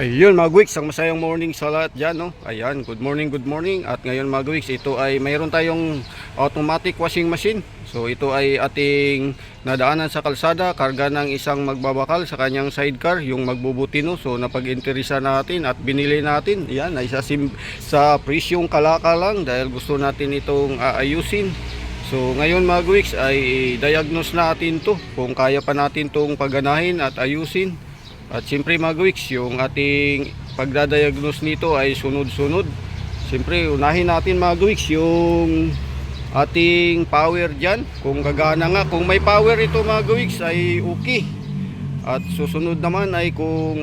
Ayun mga Gwiks, ang masayang morning sa lahat dyan. No? Ayan, good morning, good morning. At ngayon mga Gwiks, ito ay mayroon tayong automatic washing machine. So ito ay ating nadaanan sa kalsada, karga ng isang magbabakal sa kanyang sidecar, yung magbubutino. So napag-interesa natin at binili natin. Yan, ay sa, sa presyong kalaka lang dahil gusto natin itong aayusin. So ngayon mga Gwiks ay diagnose natin to kung kaya pa natin tong paganahin at ayusin. At siyempre mga Gwiks, yung ating pagdadiagnose nito ay sunod-sunod. Siyempre unahin natin mga Gwiks yung ating power dyan. Kung gagana nga, kung may power ito mga Gwiks ay okay. At susunod naman ay kung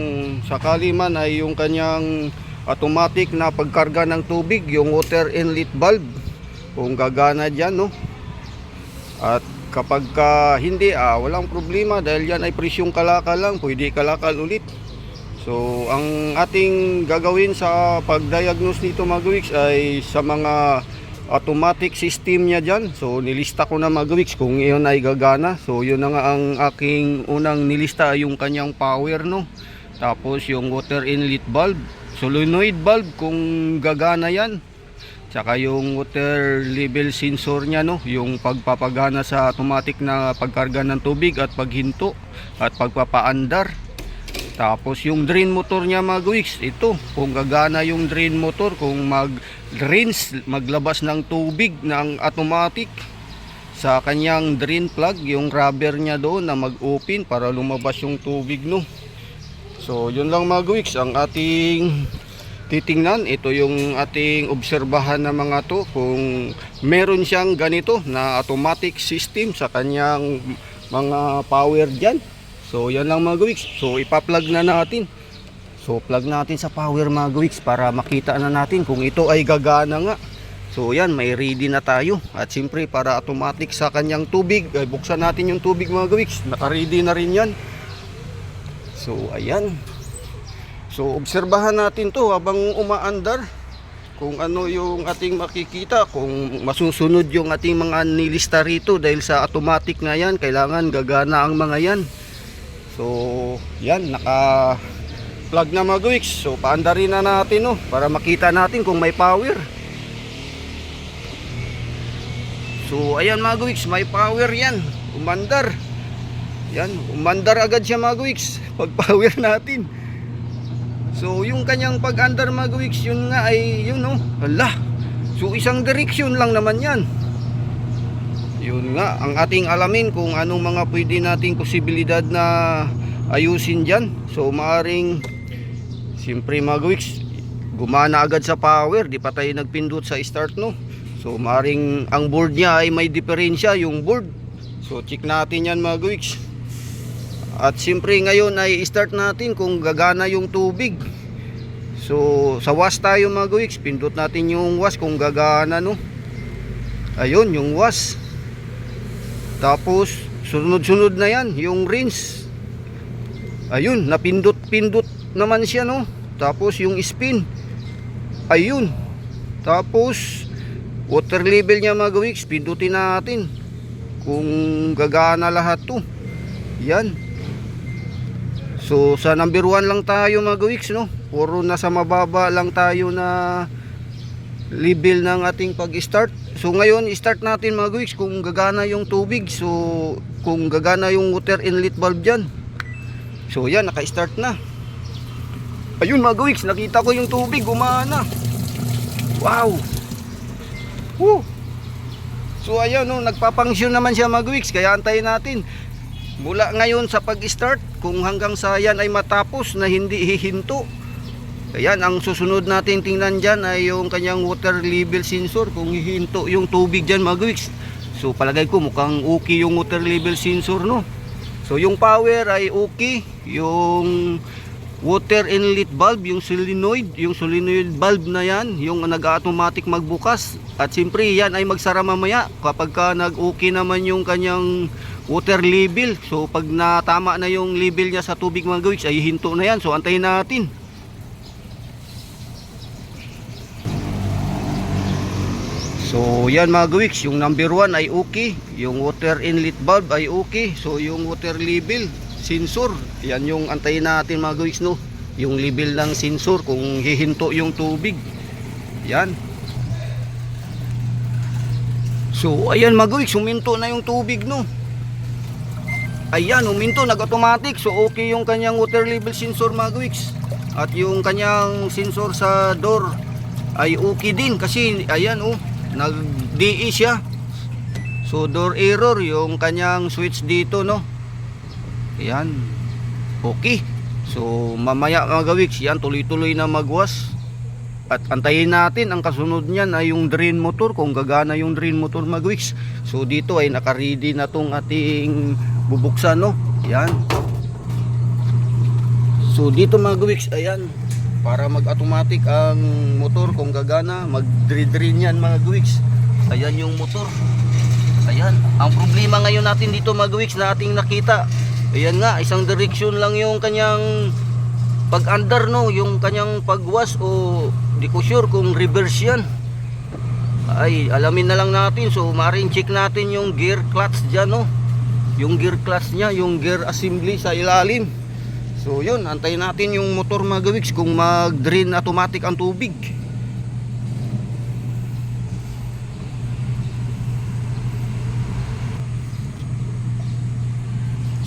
sakali man ay yung kanyang automatic na pagkarga ng tubig, yung water inlet valve. Kung gagana dyan, no? At kapag ka hindi, ah, walang problema dahil yan ay presyong kalakal lang, pwede kalakal ulit. So, ang ating gagawin sa pag-diagnose nito mga Gwiks ay sa mga automatic system niya dyan. So, nilista ko na mga Gwiks kung iyon ay gagana. So, yun na nga ang aking unang nilista ay yung kanyang power, no? Tapos, yung water inlet valve, solenoid valve kung gagana yan. Tsaka yung water level sensor niya no, yung pagpapagana sa automatic na pagkarga ng tubig at paghinto at pagpapaandar. Tapos yung drain motor niya mga Gwiks, ito, kung gagana yung drain motor, kung mag-rinse, maglabas ng tubig ng automatic sa kanyang drain plug, yung rubber niya doon na mag-open para lumabas yung tubig no. So yun lang mga Gwiks, ang ating titingnan ito yung ating obserbahan na mga to kung meron siyang ganito na automatic system sa kanyang mga power dyan. So yan lang mga gawiks so ipa-plug na natin. So plug natin sa power mga gawiks para makita na natin kung ito ay gagana nga. So yan may ready na tayo. At siyempre para automatic sa kanyang tubig ay buksan natin yung tubig mga gawiks naka ready na rin yan. So ayan So obserbahan natin to habang umaandar kung ano yung ating makikita kung masusunod yung ating mga nilista rito dahil sa automatic na yan kailangan gagana ang mga yan. So yan naka plug na mga gawiks so paandarin na natin no para makita natin kung may power. So ayan mga gawiks may power yan. Umandar. Yan umandar agad siya mga gawiks pag power natin So yung kanyang pag-under mga weeks, yun nga ay yun no. Hala. So isang direksyon lang naman 'yan. Yun nga ang ating alamin kung anong mga pwede nating posibilidad na ayusin diyan. So maaring siyempre mga weeks, gumana agad sa power, di pa tayo nagpindot sa start no. So maaring ang board niya ay may diferensya yung board. So check natin 'yan mga. At siyempre ngayon ay start natin kung gagana yung tubig. So sa wash tayo mga gawiks, pindot natin yung wash kung gagana no. Ayun yung wash. Tapos sunod-sunod na yan yung rinse. Ayun, napindot-pindot naman siya no. Tapos yung spin. Ayun. Tapos water level niya mga gawiks, pindutin natin. Kung gagana lahat to. Yan. So sa number 1 lang tayo mga gawiks no. Puro nasa mababa lang tayo na level ng ating pag-start. So ngayon start natin mga gawiks kung gagana yung tubig. So kung gagana yung water inlet valve diyan. So yan naka-start na. Ayun mga gawiks, nakita ko yung tubig gumana. Wow. Woo. So ayan no, nagpapangsyon naman siya mga gawiks, kaya antayin natin. Mula ngayon sa pag-start, kung hanggang sa yan ay matapos na hindi hihinto. Ayan, ang susunod natin tingnan dyan ay yung kanyang water level sensor. Kung hihinto yung tubig dyan mga gawiks. So palagay ko mukhang okay yung water level sensor no. So yung power ay okay. Yung water inlet valve, yung solenoid, yung solenoid valve na yan, yung nag-automatic magbukas. At siyempre yan ay magsara mamaya kapag ka nag-okay naman yung kanyang water level. So pag natama na yung level niya sa tubig mga gawiks ay hinto na yan. So antayin natin. So yan mga gawiks, yung number 1 ay okay. Yung water inlet valve ay okay. So yung water level sensor, yan yung antayin natin mga gawiks no. yung level ng sensor kung hihinto yung tubig. Yan. So, ayan magawik, suminto na yung tubig no. Ayan, uminto, nag-automatic. So, okay yung kanyang water level sensor magwiks. At yung kanyang sensor sa door ay okay din kasi ayan oh, nag-DE siya. So, door error yung kanyang switch dito no. Ayan. Okay. So, mamaya magawiks, yan tuloy-tuloy na magwas. At antayin natin ang kasunod niyan ay yung drain motor kung gagana yung drain motor magwiks. So dito ay naka-ready na tong ating bubuksan no. Yan. So dito magwiks ayan para mag-automatic ang motor kung gagana, mag-drain yan mga gwiks. Ayan yung motor. Ayan. Ang problema ngayon natin dito magwiks na ating nakita. Ayan nga, isang direksyon lang yung kanyang pag-under no, yung kanyang pagwas o di ko sure kung reverse yan. Ay, alamin na lang natin. So, maaaring check natin yung gear clutch dyan no. Yung gear clutch niya, yung gear assembly sa ilalim. So, yun, antayin natin yung motor magawiks kung mag-drain automatic ang tubig.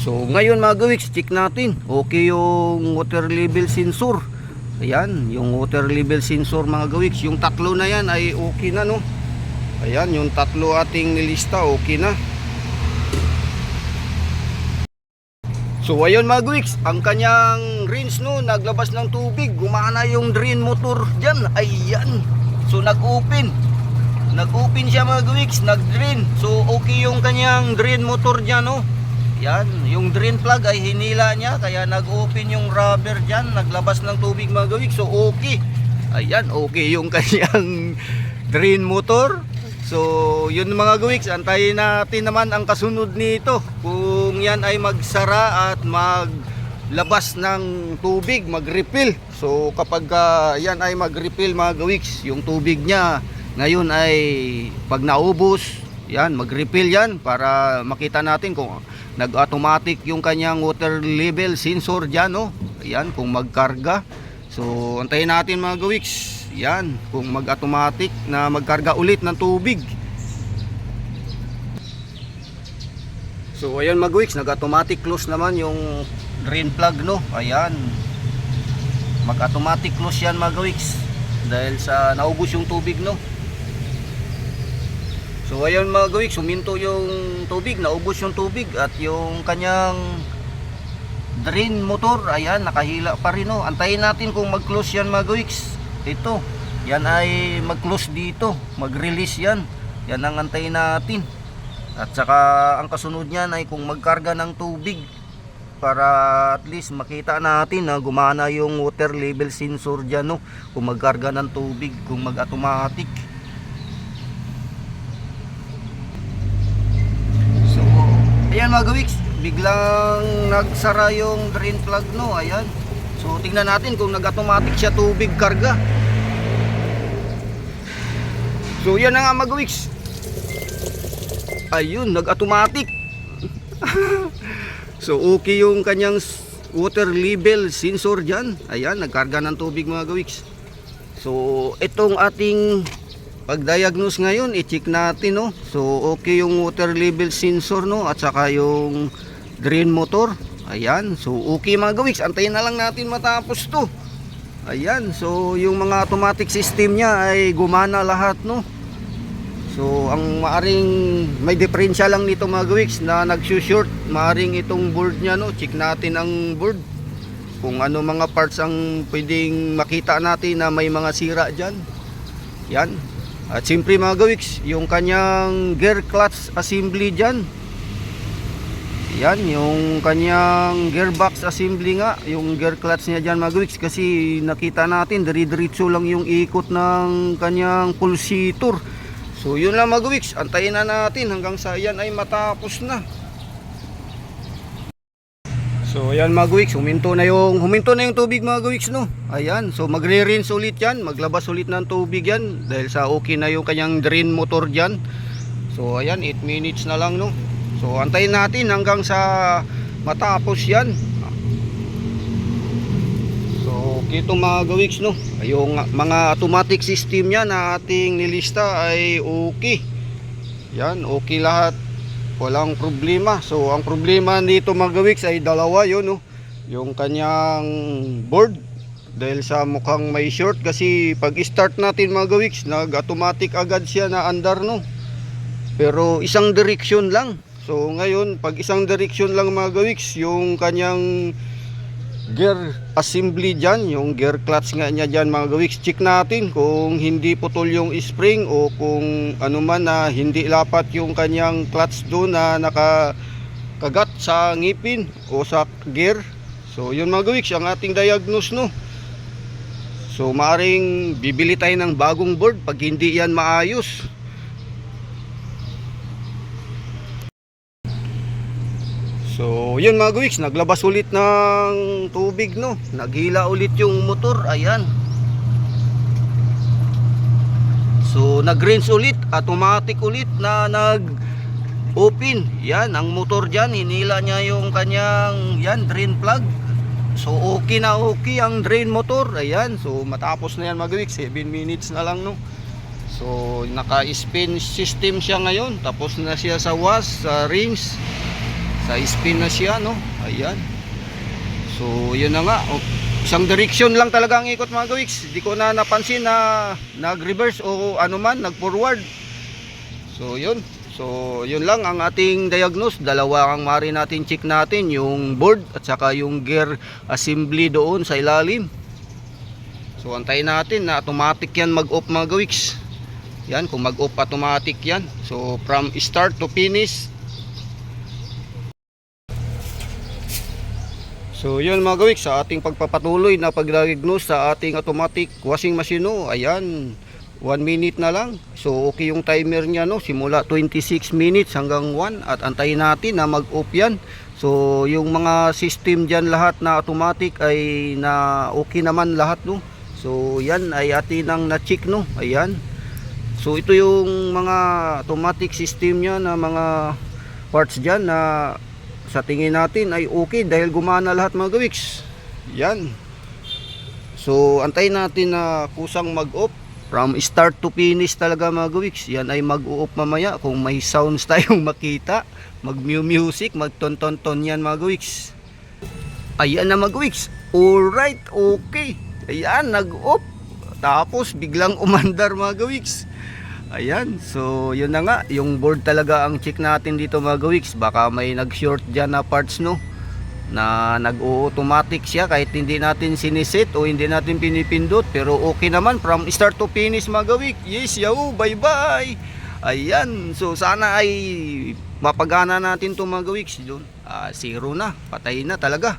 So ngayon mga gawiks, check natin. Okay yung water level sensor. Ayan, yung water level sensor mga gawiks. Yung tatlo na yan ay okay na no. Ayan, yung tatlo ating nilista okay na. So ayun mga gawiks, ang kanyang rinse no, naglabas ng tubig. Gumana yung drain motor dyan. Ayan. So nag-open. Nag-open siya mga gawiks, nag-drain. So okay yung kanyang drain motor dyan no. Yan, yung drain plug ay hinila niya kaya nag-open yung rubber diyan, naglabas ng tubig mga gawik. So okay. Ayan, okay yung kanyang drain motor. So, yun mga gawiks, antayin natin naman ang kasunod nito. Kung yan ay magsara at maglabas ng tubig, mag-refill. So, kapag ah, yan ay mag-refill mga gawiks, yung tubig niya ngayon ay pag naubos, yan, mag-refill yan para makita natin kung nag-automatic yung kanyang water level sensor dyan, no? Yan, kung magkarga. So, antayin natin mga gawiks. Yan, kung mag-automatic na magkarga ulit ng tubig. So, ayan mga gawiks, nag-automatic close naman yung drain plug, no? Ayan. Mag-automatic close yan gawiks. Dahil sa naubos yung tubig, no? So ayun mga gawik, suminto yung tubig, naubos yung tubig at yung kanyang drain motor, ayan, nakahila pa rin no. Antayin natin kung mag-close yan mga gawiks. Ito, yan ay mag-close dito, mag-release yan. Yan ang antayin natin. At saka ang kasunod niyan ay kung magkarga ng tubig para at least makita natin na gumana yung water level sensor dyan no. Kung magkarga ng tubig, kung mag-automatic. So, ayan mga gawiks, biglang nagsara yung drain plug no, ayan. So, tingnan natin kung nag-automatic siya tubig karga. So, yan na nga mga gawiks. Ayun, nag-automatic. so, okay yung kanyang water level sensor dyan. Ayan, nagkarga ng tubig mga gawiks. So, itong ating pag-diagnose ngayon, i-check natin no. So okay yung water level sensor no at saka yung drain motor. Ayan, so okay mga gawiks, antayin na lang natin matapos to. Ayan, so yung mga automatic system niya ay gumana lahat no. So ang maaring may diferensya lang nito mga gawiks na nagsushort, maaring itong board niya no. Check natin ang board kung ano mga parts ang pwedeng makita natin na may mga sira dyan. Yan. At siyempre mga gawiks, yung kanyang gear clutch assembly dyan. Yan, yung kanyang gearbox assembly nga, yung gear clutch niya dyan mga gawiks. Kasi nakita natin, dari-diretso lang yung ikot ng kanyang pulsator. So yun lang mga gawiks, antayin na natin hanggang sa yan ay matapos na. So ayan mga gawiks, huminto na yung huminto na yung tubig mga gawiks no. Ayan, so magre-rinse ulit yan, maglabas ulit ng tubig yan dahil sa okay na yung kanyang drain motor diyan. So ayan, 8 minutes na lang no. So antayin natin hanggang sa matapos yan. Ito mga gawiks no. Yung mga automatic system niya na ating nilista ay okay. Yan, okay lahat. Walang problema. So ang problema dito mga gawiks ay dalawa yun no. Yung kanyang board dahil sa mukhang may short kasi pag start natin mga gawiks nag automatic agad siya na andar no. Pero isang direction lang. So ngayon pag isang direction lang mga gawiks yung kanyang gear assembly dyan, yung gear clutch nga niya dyan mga gawiks, check natin kung hindi putol yung spring o kung ano man na hindi lapat yung kanyang clutch doon na nakakagat sa ngipin o sa gear. So yun mga gawiks, ang ating diagnose no. So maaring bibili tayo ng bagong board pag hindi yan maayos. So, yun mga guwiks, naglabas ulit ng tubig, no? Naghila ulit yung motor, ayan. So, nag-rinse ulit, automatic ulit na nag-open. Yan, ang motor dyan, hinila niya yung kanyang, yan, drain plug. So, okay na okay ang drain motor, ayan. So, matapos na yan mga guwiks, 7 minutes na lang, no? So, naka-spin system siya ngayon. Tapos na siya sa wash, sa rings sa spin na siya no? Ayan. So yun na nga. Isang direction lang talaga ang ikot mga gawiks di ko na napansin na nag reverse o ano man nag forward so yun. So yun lang ang ating diagnose. Dalawa ang mari natin check natin. Yung board at saka yung gear assembly doon sa ilalim. So antayin natin na automatic yan mag off mga gawiks yan kung mag off automatic yan. So from start to finish So yun mga gawik sa ating pagpapatuloy na pag-diagnose sa ating automatic washing machine no. Ayan, 1 minute na lang. So okay yung timer niya no, simula 26 minutes hanggang 1 at antayin natin na mag-off yan. So yung mga system diyan lahat na automatic ay na okay naman lahat no. So yan ay atin ang na-check no. Ayan. So ito yung mga automatic system niya na mga parts diyan na sa tingin natin ay okay dahil gumana lahat mga gawiks yan. So antayin natin na kusang mag off from start to finish talaga mga gawiks yan ay mag off mamaya kung may sounds tayong makita. Mag music mag ton ton ton yan mga gawiks ayan na mga gawiks alright okay. Ayan nag off tapos biglang umandar mga gawiks Ayan, so yun na nga, yung board talaga ang check natin dito mga gawiks. Baka may nag-short dyan na parts no, na nag-automatic siya kahit hindi natin sinisit o hindi natin pinipindot. Pero okay naman from start to finish mga gawik. Yes, yaw, bye bye. Ayan, so sana ay mapagana natin to mga gawiks. Doon, ah, zero na, patay na talaga.